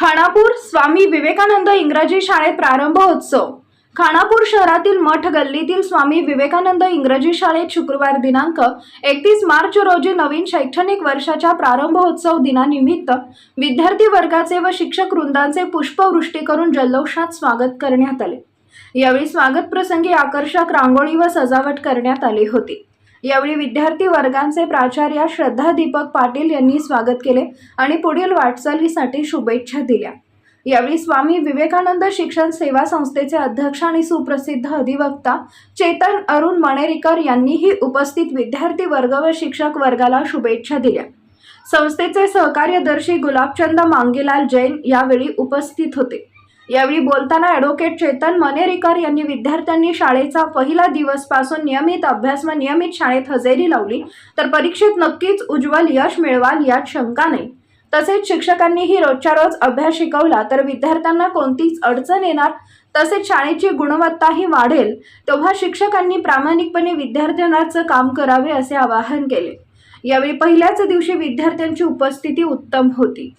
खानापूर स्वामी विवेकानंद इंग्रजी शाळेत प्रारंभोत्सव खानापूर शहरातील मठ गल्लीतील स्वामी विवेकानंद इंग्रजी शाळेत शुक्रवार दिनांक एकतीस मार्च रोजी नवीन शैक्षणिक वर्षाच्या प्रारंभोत्सव दिनानिमित्त विद्यार्थी वर्गाचे व शिक्षक वृंदांचे पुष्पवृष्टी करून जल्लोषात स्वागत करण्यात आले. यावेळी स्वागत प्रसंगी आकर्षक रांगोळी व सजावट करण्यात आली होती. यावेळी विद्यार्थी वर्गांचे प्राचार्य श्रद्धा दीपक पाटील यांनी स्वागत केले आणि पुढील वाटचालीसाठी शुभेच्छा दिल्या. यावेळी स्वामी विवेकानंद शिक्षण सेवा संस्थेचे अध्यक्ष आणि सुप्रसिद्ध अधिवक्ता चेतन अरुण मणेरीकर यांनीही उपस्थित विद्यार्थी वर्ग व शिक्षक वर्गाला शुभेच्छा दिल्या. संस्थेचे सहकार्यदर्शी गुलाबचंद मांगेलाल जैन यावेळी उपस्थित होते. यावेळी बोलताना ॲडव्होकेट चेतन मनेरीकर यांनी विद्यार्थ्यांनी शाळेचा पहिला दिवसपासून नियमित अभ्यास व नियमित शाळेत हजेरी लावली. तर परीक्षेत नक्कीच उज्ज्वल यश मिळवाल यात शंका नाही. तसेच शिक्षकांनीही रोजच्या रोज अभ्यास शिकवला तर विद्यार्थ्यांना कोणतीच अडचण येणार तसेच शाळेची गुणवत्ताही वाढेल तेव्हा शिक्षकांनी प्रामाणिकपणे विद्यार्थ्यांनाचं काम करावे असे आवाहन केले. यावेळी पहिल्याच दिवशी विद्यार्थ्यांची उपस्थिती उत्तम होती.